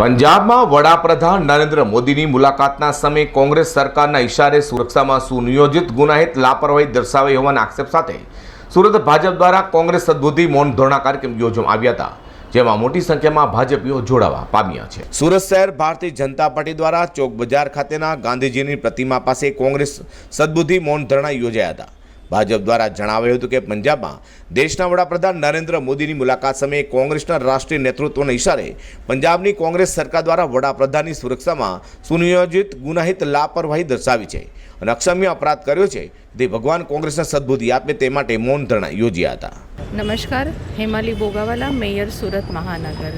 પંજાબમાં વડાપ્રધાન નરેન્દ્ર મોદીની મુલાકાતના સમયે કોંગ્રેસ સરકારના ઇશારે સુરક્ષામાં સુનિયોજિત ગુનાહિત લાપરવાહી દર્શાવી હોવાના આક્ષેપ સાથે સુરત ભાજપ દ્વારા કોંગ્રેસ સદબુદ્ધિ મૌન ધોરણા કાર્યક્રમ યોજવામાં આવ્યા હતા, જેમાં મોટી સંખ્યામાં ભાજપીઓ જોડાવા પામ્યા છે. સુરત શહેર ભારતીય જનતા પાર્ટી દ્વારા ચોક બજાર ખાતેના ગાંધીજીની પ્રતિમા પાસે કોંગ્રેસ સદબુદ્ધિ મૌન ધરણા યોજાયા હતા. ભાજપ દ્વારા જણાવાયું હતું કે પંજાબમાં દેશના વડાપ્રધાન નરેન્દ્ર મોદીની મુલાકાત સમયે કોંગ્રેસના રાષ્ટ્રીય નેતૃત્વના ઇશારે પંજાબની કોંગ્રેસ સરકાર દ્વારા વડાપ્રધાનની સુરક્ષામાં સુનિયોજિત ગુનાહિત લાપરવાહી દર્શાવી છે અને અક્ષમ્ય અપરાધ કર્યો છે. તે ભગવાન કોંગ્રેસને સદબુદ્ધિ આપે તે માટે મૌન ધરણા યોજ્યા હતા. નમસ્કાર, હેમાલી બોગાવાલા, મેયર સુરત મહાનગર.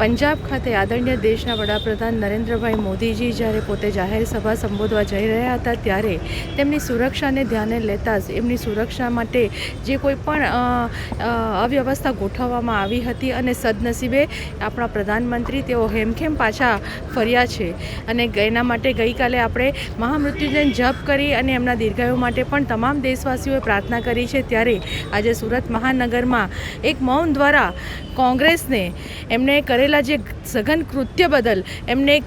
પંજાબ ખાતે આદરણીય દેશના વડાપ્રધાન નરેન્દ્રભાઈ મોદીજી જ્યારે પોતે જાહેર સભા સંબોધવા જઈ રહ્યા હતા ત્યારે તેમની સુરક્ષાને ધ્યાને લેતા જ એમની સુરક્ષા માટે જે કોઈ પણ અવ્યવસ્થા ગોઠવવામાં આવી હતી અને સદનસીબે આપણા પ્રધાનમંત્રી તેઓ હેમખેમ પાછા ફર્યા છે. અને એના માટે ગઈકાલે આપણે મહામૃત્યુંજયન જપ કરી અને એમના દીર્ઘાયુ માટે પણ તમામ દેશવાસીઓએ પ્રાર્થના કરી છે. ત્યારે આજે સુરત મહાનગરમાં એક મૌન દ્વારા કોંગ્રેસને એમને કરેલા જે સઘન કૃત્ય બદલ એમને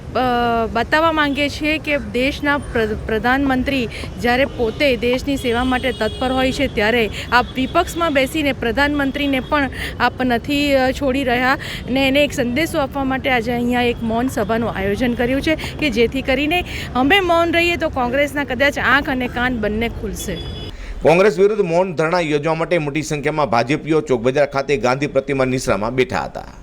બતાવવા માંગીએ છીએ કે દેશના પ્ર- પ્રધાનમંત્રી જ્યારે પોતે દેશની સેવા માટે તત્પર હોય છે ત્યારે આ વિપક્ષમાં બેસીને પ્રધાનમંત્રીને પણ આપ નથી છોડી રહ્યા અને એને એક સંદેશો આપવા માટે આજે અહીંયા એક મૌન સભાનું આયોજન કર્યું છે કે જેથી કરીને અમે મૌન રહીએ તો કોંગ્રેસના કદાચ આંખ અને કાન બંને ખુલશે. કોંગ્રેસ વિરુદ્ધ મૌન ધરણા યોજવા માટે મોટી સંખ્યામાં ભાજપીઓ ચોકબજાર ખાતે ગાંધી પ્રતિમા નિશ્રામાં બેઠા હતા.